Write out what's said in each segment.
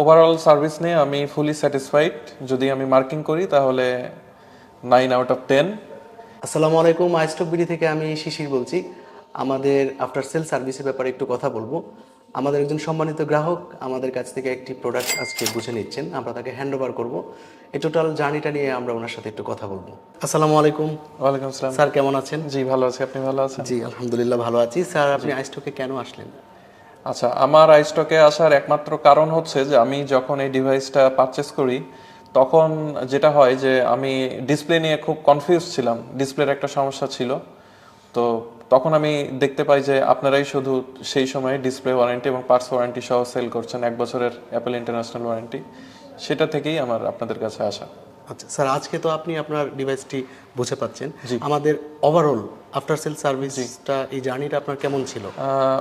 Overall service নিয়ে আমি ফুলি satisfied যদি আমি মার্কিং করি তাহলে নাইন আউট অফ টেন আসসালামু আলাইকুম আইস্টক বিডি থেকে আমি শিশির বলছি। আমাদের আফটার সেল সার্ভিসের ব্যাপারে একটু কথা বলব। আমাদের একজন সম্মানিত গ্রাহক আমাদের কাছ থেকে একটি প্রোডাক্ট আজকে বুঝে নিচ্ছেন। আমরা তাকে হ্যান্ড ওভার করব। এই টোটাল জার্নিটা নিয়ে আমরা ওনার সাথে একটু কথা বলব। আসসালামু আলাইকুম। ওয়ালাইকুম আসসালাম। স্যার কেমন আছেন? জি ভালো আছি। আপনি ভালো আছেন? জি আলহামদুলিল্লাহ ভালো আছি। স্যার আপনি আইস্টকে কেন আসলেন? আচ্ছা আমার আইস্টকে আসার একমাত্র কারণ হচ্ছে যে আমি যখন এই ডিভাইসটা পারচেস করি, তখন যেটা হয় যে আমি ডিসপ্লে নিয়ে খুব কনফিউজ ছিলাম। ডিসপ্লের একটা সমস্যা ছিল। তো তখন আমি দেখতে পাই যে আপনারাই শুধু সেই সময় ডিসপ্লে ওয়ারেন্টি এবং পার্টস ওয়ারেন্টি সহ সেল করছেন, এক বছরের অ্যাপেল ইন্টারন্যাশনাল ওয়ারেন্টি সেটা থেকেই আমার আপনাদের কাছে আসা। আচ্ছা স্যার আজকে তো আপনি আপনার ডিভাইসটি বুঝে পাচ্ছেন। আমাদের ওভারঅল আফটার সেল সার্ভিসটা এই জার্নিটা আপনার কেমন ছিল?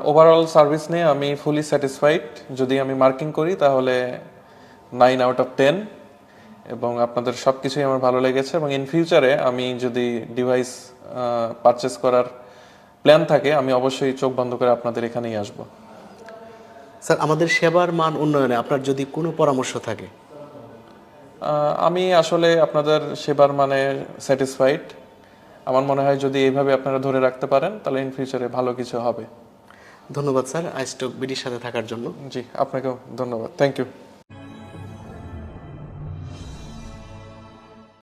ওভারঅল সার্ভিস নিয়ে আমি ফুলি স্যাটিসফাইড যদি আমি মার্কিং করি তাহলে নাইন আউট অফ টেন এবং আপনাদের সব কিছুই আমার ভালো লেগেছে এবং ইন ফিউচারে আমি যদি ডিভাইস পারচেস করার প্ল্যান থাকে আমি অবশ্যই চোখ বন্ধ করে আপনাদের এখানেই আসব। স্যার আমাদের সেবার মান উন্নয়নে আপনার যদি কোনো পরামর্শ থাকে আমি আসলে আপনাদের সেবার মানে স্যাটিসফাইড আমার মনে হয় যদি এইভাবে আপনারা ধরে রাখতে পারেন তাহলে ইন ফিউচারে ভালো কিছু হবে। ধন্যবাদ স্যার। আইস্টক বিডির সাথে থাকার জন্য। জি আপনাকেও ধন্যবাদ। Thank you